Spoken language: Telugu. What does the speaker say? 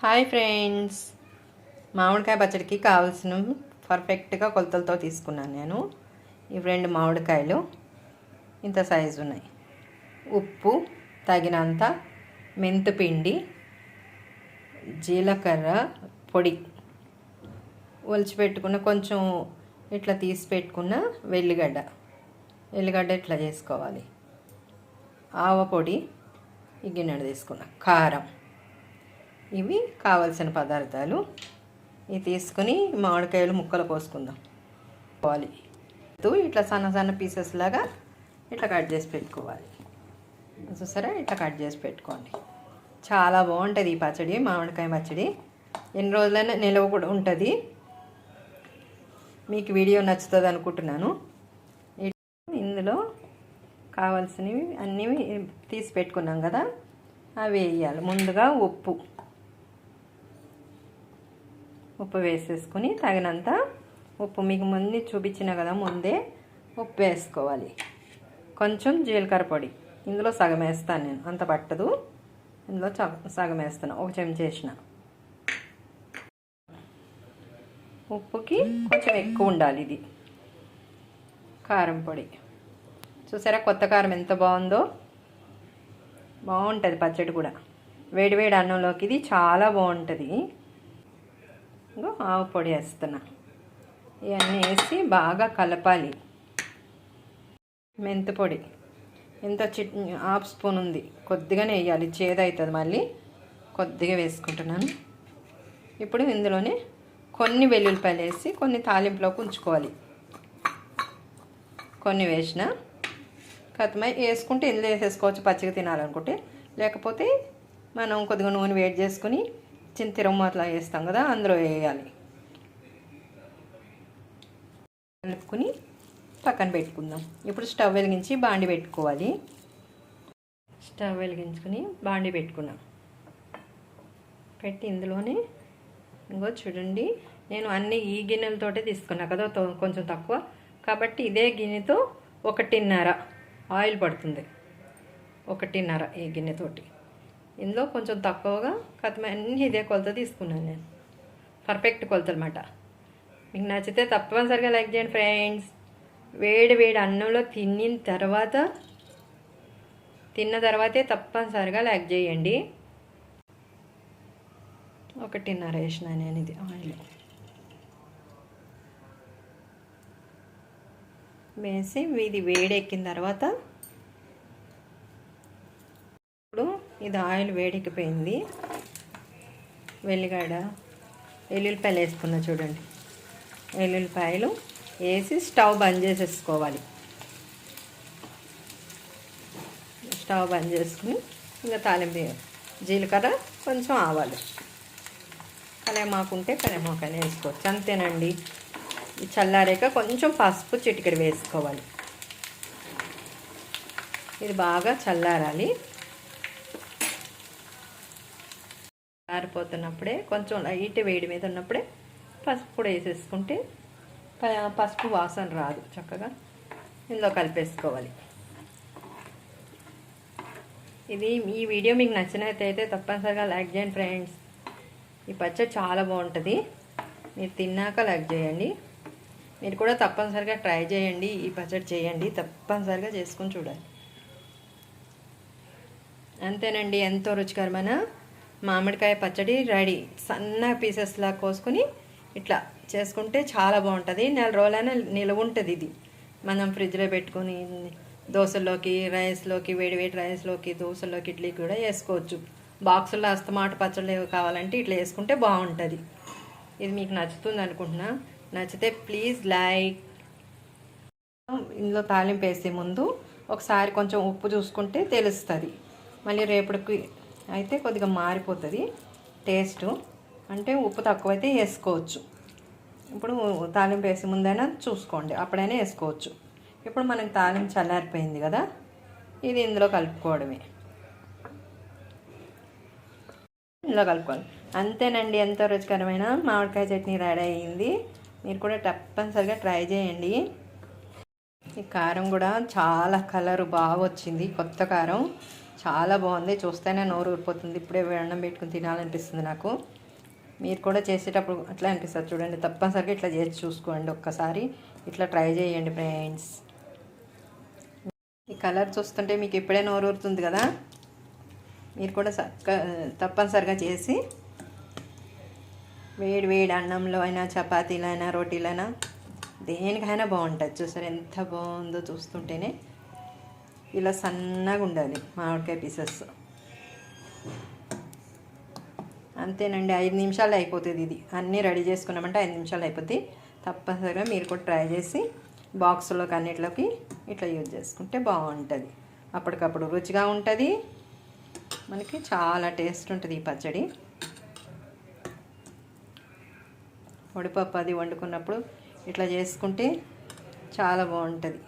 Hi friends. మామిడికాయ పచ్చడికి కావాల్సిన పర్ఫెక్ట్గా కొలతలతో తీసుకున్నాను నేను. ఇవి రెండు మామిడికాయలు. ఇంత సైజు ఉన్నాయి. ఉప్పు తగినంత మెంతుపిండి జీలకర్ర పొడి. ఒలిచి పెట్టుకున్న కొంచెం ఇట్లా తీసి పెట్టుకున్న వెల్లిగడ్డ. వెల్లిగడ్డ ఇట్లా చేసుకోవాలి. ఆవ పొడి ఈ గిన్నెడు తీసుకున్న. కారం. ఇవి కావలసిన పదార్థాలు. ఇవి తీసుకుని మామిడికాయలు ముక్కలు కోసుకుందాం. పోవాలి. ఇట్లా సన్న సన్న పీసెస్ లాగా ఇట్లా కట్ చేసి పెట్టుకోవాలి. చూసారా? ఇట్లా కట్ చేసి పెట్టుకోండి. చాలా బాగుంటుంది ఈ పచ్చడి మామిడికాయ పచ్చడి. ఎన్ని రోజులైనా నిల్వ కూడా ఉంటుంది. మీకు వీడియో నచ్చుతుంది అనుకుంటున్నాను. ఇందులో కావాల్సినవి అన్నీ తీసి పెట్టుకున్నాం కదా? అవి వేయాలి. ముందుగా ఉప్పు. ఉప్పు వేసేసుకుని తగినంత ఉప్పు మీకు ముందు చూపించిన కదా ముందే ఉప్పు వేసుకోవాలి. కొంచెం జీలకర్ర పొడి. ఇందులో సగం వేస్తాను నేను. అంత పట్టదు. ఇందులో సగం వేస్తాను ఒక చెంచా వేసిన. ఉప్పుకి కొంచెం ఎక్కువ ఉండాలి ఇది. కారం పొడి. చూసారా కొత్త కారం ఎంత బాగుందో? బాగుంటుంది పచ్చడి కూడా. వేడివేడి అన్నంలోకి ఇది చాలా బాగుంటుంది. ఇంకో ఆవు పొడి వేస్తున్నా. ఇవన్నీ వేసి బాగా కలపాలి. మెంతి పొడి. ఎంత చిట్ హాఫ్ స్పూన్ ఉంది. కొద్దిగానే వేయాలి. చేదవుతుంది మళ్ళీ. కొద్దిగా వేసుకుంటున్నాను. ఇప్పుడు ఇందులోనే కొన్ని వెల్లుల్లిపాయలు వేసి కొన్ని తాలింపులోకి ఉంచుకోవాలి. కొన్ని వేసిన కథమై వేసుకుంటే ఇందులో వేసేసుకోవచ్చు. పచ్చిగా తినాలనుకుంటే. లేకపోతే మనం కొద్దిగా నూనె వేడి చేసుకుని చింతిరమ్మ అట్లా వేస్తాం కదా అందులో వేయాలి. కలుపుకుని పక్కన పెట్టుకుందాం. ఇప్పుడు స్టవ్ వెలిగించి బాండి పెట్టుకోవాలి. స్టవ్ వెలిగించుకుని బాండి పెట్టుకున్నాం. పెట్టి ఇందులోనే ఇంకో చూడండి నేను అన్ని ఈ గిన్నెలతోటే తీసుకున్నా కదా కొంచెం తక్కువ. కాబట్టి ఇదే గిన్నెతో ఒకటిన్నర ఆయిల్ పడుతుంది. ఒకటిన్నర ఈ గిన్నెతోటి. ఇందులో కొంచెం తక్కువగా కథ అన్నీ ఇదే కొలత తీసుకున్నాను నేను. పర్ఫెక్ట్ కొలత అనమాట మీకు నచ్చితే తప్పనిసరిగా లైక్ చేయండి ఫ్రెండ్స్. వేడి వేడి అన్నంలో తిన్న తర్వాత తిన్న తర్వాతే తప్పనిసరిగా లైక్ చేయండి. ఒకటిన్నర వేసిన నేను ఇది ఆయిల్. వేసి ఇది వేడెక్కిన తర్వాత ఇప్పుడు ఇది ఆయిల్ వేడెక్కిపోయింది. వెల్లిగడ్డ వెల్లుల్లిపాయలు వేసుకున్నా చూడండి. వెల్లుల్లిపాయలు వేసి స్టవ్ బంద్ చేసేసుకోవాలి. స్టవ్ బంద్ చేసుకుని ఇంకా తాలింపు జీలకర్ర కొంచెం ఆవాలు. కలేమాకుంటే కలేమాకని వేసుకోవచ్చు. అంతేనండి. చల్లారాక కొంచెం పసుపు చిటికెడు వేసుకోవాలి. ఇది బాగా చల్లారాలి. ఆరిపోతున్నప్పుడే కొంచెం లైట్ వేడి మీద ఉన్నప్పుడే పసుపు కూడా వేసేసుకుంటే పసుపు వాసన రాదు చక్కగా. ఇందులో కలిపేసుకోవాలి. ఇది ఈ వీడియో మీకు నచ్చినట్టయితే తప్పనిసరిగా లైక్ చేయండి ఫ్రెండ్స్. ఈ పచ్చడి చాలా బాగుంటుంది. మీరు తిన్నాక లైక్ చేయండి. మీరు కూడా తప్పనిసరిగా ట్రై చేయండి. ఈ పచ్చడి చేయండి. తప్పనిసరిగా చేసుకొని చూడాలి అంతేనండి. ఎంతో రుచికరమైన మామిడికాయ పచ్చడి రెడీ. సన్న పీసెస్లా కోసుకొని ఇట్లా చేసుకుంటే చాలా బాగుంటుంది. నెల రోజులైనా నిలవ ఉంటుంది ఇది. మనం ఫ్రిడ్జ్లో పెట్టుకొని దోశల్లోకి రైస్లోకి వేడి వేడి రైస్లోకి దోశల్లోకి ఇడ్లీ కూడా వేసుకోవచ్చు. బాక్సుల్లో అస్తమాట పచ్చళ్ళు కావాలంటే ఇట్లా వేసుకుంటే బాగుంటుంది. ఇది మీకు నచ్చుతుంది అనుకుంటున్నా. నచ్చితే ప్లీజ్ లైక్. ఇందులో తాలింపు వేసే ముందు ఒకసారి కొంచెం ఉప్పు చూసుకుంటే తెలుస్తుంది. మళ్ళీ రేపటికి అయితే కొద్దిగా మారిపోతుంది. టేస్ట్ అంటే ఉప్పు తక్కువైతే వేసుకోవచ్చు. ఇప్పుడు తాలింపు వేసే ముందైనా చూసుకోండి. అప్పుడైనా వేసుకోవచ్చు. ఇప్పుడు మనకి తాలింపు చల్లారిపోయింది కదా ఇది ఇందులో కలుపుకోవడమే. ఇందులో కలుపుకోవాలి అంతేనండి ఎంతో రుచికరమైన మామిడికాయ చట్నీ రెడీ అయ్యింది మీరు కూడా తప్పనిసరిగా ట్రై చేయండి. ఈ కారం కూడా చాలా కలర్ బాగా వచ్చింది కొత్త కారం. చాలా బాగుంది. చూస్తేనే నోరు ఊరిపోతుంది. ఇప్పుడే అన్నం పెట్టుకుని తినాలనిపిస్తుంది నాకు. మీరు కూడా చేసేటప్పుడు అట్లా అనిపిస్తుంది చూడండి. తప్పనిసరిగా ఇట్లా చేసి చూసుకోండి ఒక్కసారి. ఇట్లా ట్రై చేయండి ఫ్రెండ్స్. ఈ కలర్ చూస్తుంటే మీకు ఇప్పుడే నోరు ఊరుతుంది కదా? మీరు కూడా సక్క- తప్పనిసరిగా చేసి వేడి వేడి అన్నంలో అయినా చపాతీలు అయినా రోటీలైనా దేనికైనా బాగుంటుంది. చూసారు ఎంత బాగుందో చూస్తుంటేనే. ఇలా సన్నగా ఉండాలి మామిడికాయ పీసెస్. అంతేనండి ఐదు నిమిషాలు అయిపోతుంది ఇది. అన్నీ రెడీ చేసుకున్నామంటే ఐదు నిమిషాలు అయిపోతుంది తప్పనిసరిగా మీరు కూడా ట్రై చేసి బాక్స్లోకి అన్నిట్లోకి ఇట్లా యూజ్ చేసుకుంటే బాగుంటుంది. అప్పటికప్పుడు రుచిగా ఉంటుంది. మనకి చాలా టేస్ట్ ఉంటుంది ఈ పచ్చడి. వడిపప్పు అది వండుకున్నప్పుడు ఇట్లా చేసుకుంటే చాలా బాగుంటుంది.